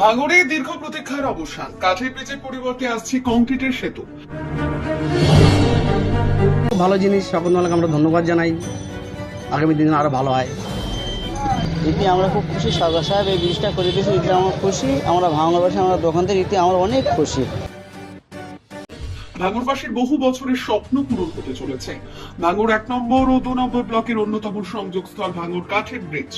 ভাঙড়ে দীর্ঘ প্রতীক্ষার অবসান। কাঠের ব্রিজের পরিবর্তে আসছে কংক্রিটের সেতু। খুব ভালো জিনিস শপথমালাকে আমরা ধন্যবাদ জানাই। আগামী দিনে আরও ভালো হয়। এতে আমরা খুব খুশি সরকার সাহেব এই ব্রিজটা করে দিয়েছে এটি আমরা খুশি আমরা ভাঙড়বাসী আমরা দোকান থেকে এতে আমরা অনেক খুশি। ভাঙড়বাসীর বহু বছরের স্বপ্ন পূরণ হতে চলেছে। ভাঙড় এক নম্বর ও দু নম্বর ব্লকের অন্যতম সংযোগস্থল ভাঙর কাঠের ব্রিজ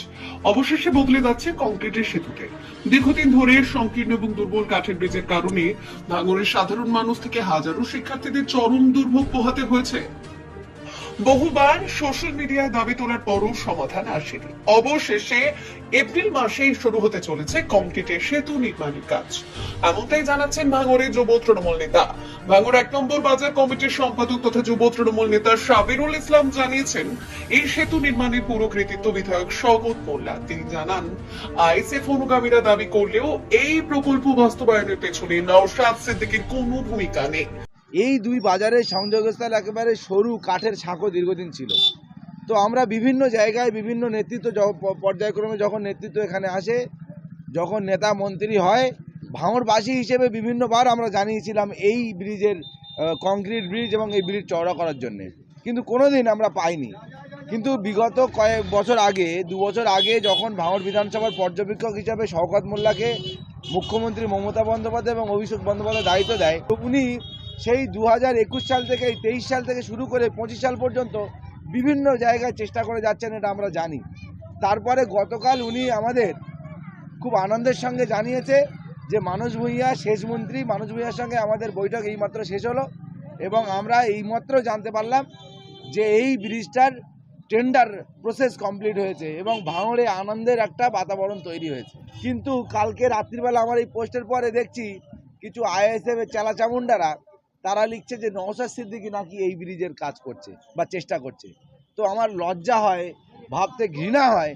অবশেষে বদলে যাচ্ছে কংক্রিটের সেতুতে। দীর্ঘদিন ধরে সংকীর্ণ এবং দুর্বল কাঠের ব্রিজের কারণে ভাঙড়ের সাধারণ মানুষ থেকে হাজারো শিক্ষার্থীদের চরম দুর্ভোগ পোহাতে হয়েছে। বহুবার সোশ্যাল মিডিয়ায় দাবি তোলার পরও সমাধান আসেনি। অবশেষে এপ্রিল মাসেই শুরু হতে চলেছে কংক্রিটের সেতু নির্মাণের কাজ। এমনটাই জানাচ্ছেন ভাঙড়ের যুব তৃণমূল নেতা। ভাঙড় এক নম্বর বাজার কমিটির সম্পাদক তথা যুব তৃণমূল নেতা সাবিরুল ইসলাম জানিয়েছেন, এই সেতু নির্মাণের পুরো কৃতিত্ব বিধায়ক স্বগত মোল্লা। তিনি জানান, আইএসএফ অনুগামীরা দাবি করলেও এই প্রকল্প বাস্তবায়নের পেছনে নওশাদ সিদ্দিকের কোনো ভূমিকা নেই। এই দুই বাজারের সংযোগস্থল একেবারে সরু কাঠের ছাঁকো দীর্ঘদিন ছিল। তো আমরা বিভিন্ন জায়গায় বিভিন্ন নেতৃত্ব পর্যায়ক্রমে যখন নেতৃত্ব এখানে আসে, যখন নেতা মন্ত্রী হয়, ভাঙড়বাসী হিসেবে বিভিন্নবার আমরা জানিয়েছিলাম এই ব্রিজের কংক্রিট ব্রিজ এবং এই ব্রিজ চওড়া করার জন্য। কিন্তু কোনোদিন আমরা পাইনি। কিন্তু বিগত কয়েক বছর আগে, দু বছর আগে যখন ভাঙড় বিধানসভার পর্যবেক্ষক হিসাবে শওকত মোল্লাকে মুখ্যমন্ত্রী মমতা বন্দ্যোপাধ্যায় এবং অভিষেক বন্দ্যোপাধ্যায় দায়িত্ব দেয়, উনি সেই দু একুশ সাল থেকে তেইশ সাল থেকে শুরু করে পঁচিশ সাল পর্যন্ত বিভিন্ন জায়গায় চেষ্টা করে যাচ্ছেন এটা আমরা জানি। তারপরে গতকাল উনি আমাদের খুব আনন্দের সঙ্গে জানিয়েছে যে, মানস ভূঁইয়া, শেষ মন্ত্রী, মানস ভূঁইয়ার সঙ্গে আমাদের বৈঠক এইমাত্র শেষ হলো এবং আমরা এইমাত্র জানতে পারলাম যে, এই ব্রিজটার টেন্ডার প্রসেস কমপ্লিট হয়েছে এবং ভাঙড়ে আনন্দের একটা বাতাবরণ তৈরি হয়েছে। কিন্তু কালকে রাত্রিবেলা আমার এই পোস্টের পরে দেখছি কিছু আইএসএফ এর চালাচামুন্ডারা তারা লিখছে যে নওশাদ সিদ্দিকি নাকি এই ব্রিজের কাজ করছে বা চেষ্টা করছে। তো আমার লজ্জা হয়, ভাবতে ঘৃণা হয়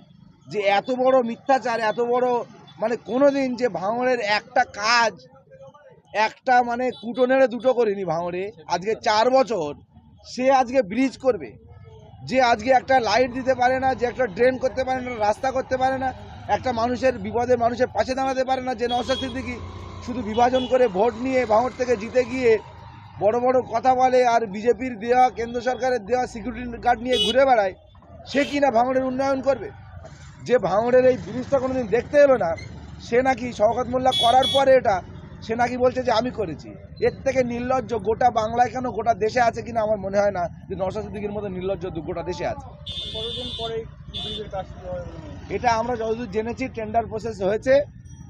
যে এত বড় মিথ্যাচার, এত বড় মানে কোনো দিন যে ভাঙড়ের একটা কাজ, একটা মানে কুটো নেড়ে দুটো করিনি ভাঙড়ে, আজকে চার বছর সে আজকে ব্রিজ করবে। যে আজকে একটা লাইট দিতে পারে না, যে একটা ড্রেন করতে পারে না, রাস্তা করতে পারে না, একটা মানুষের বিপদে মানুষের পাশে দাঁড়াতে পারে না, যে নওশাদ সিদ্দিকি শুধু বিভাজন করে ভোট নিয়ে ভাঙড় থেকে জিতে গিয়ে বড় বড় কথা বলে আর বিজেপির দেওয়া কেন্দ্র সরকারের দেওয়া সিকিউরিটি গার্ড নিয়ে ঘুরে বেড়ায় সে কি না ভাঙড়ের উন্নয়ন করবে? যে ভাঙড়ের এই ব্রিজটা কোনোদিন দেখতে এলো না সে নাকি শওকত মোল্লা করার পরে এটা সে নাকি বলছে যে আমি করেছি। এর থেকে নির্লজ্জ গোটা বাংলায় কেন গোটা দেশে আছে কিনা আমার মনে হয় না যে সিদ্দিকির মতো নির্লজ্জ দু- গোটা দেশে আছে। এটা আমরা যতদূর জেনেছি টেন্ডার প্রসেস হয়েছে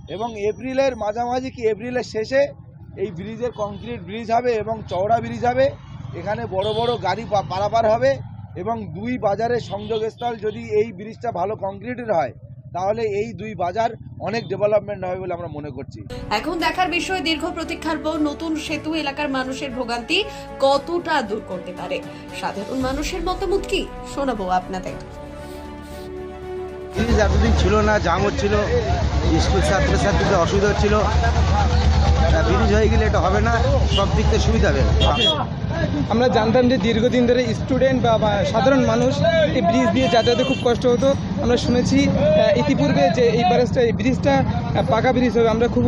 এবং এপ্রিলের মাঝামাঝি কি এপ্রিলের শেষে এই ব্রিজের কংক্রিট ব্রিজ হবে এবং চওড়া ব্রিজ হবে। এখানে বড় বড় গাড়ি পা- পারাপার হবে এবং দুই বাজারের সংযোগস্থল যদি এই ব্রিজটা ভালো কংক্রিটের হয় তাহলে এই দুই বাজার অনেক ডেভেলপমেন্ট হবে বলে আমরা মনে করছি। এখন দেখার বিষয় দীর্ঘ প্রতীক্ষার পর নতুন সেতু এলাকার মানুষের ভোগান্তি কতটা দূর করতে পারে? সাধারণ মানুষের মতামত কি? শোনাবো আপনাদের। ব্রিজ এতদিন ছিল না জাম হচ্ছিল স্কুল ছাত্রছাত্রীদের অসুবিধা হচ্ছিল। গেলে এটা হবে না, সব দিক থেকে সুবিধা হবে। আমরা জানতাম যে দীর্ঘদিন ধরে স্টুডেন্ট বা সাধারণ মানুষ এই ব্রিজ দিয়ে যাতায়াতে খুব কষ্ট হতো। আমরা শুনেছি ইতিপূর্বে যে এই ব্যারেজটা এই ব্রিজটা পাকা ব্রিজ হবে। আমরা খুব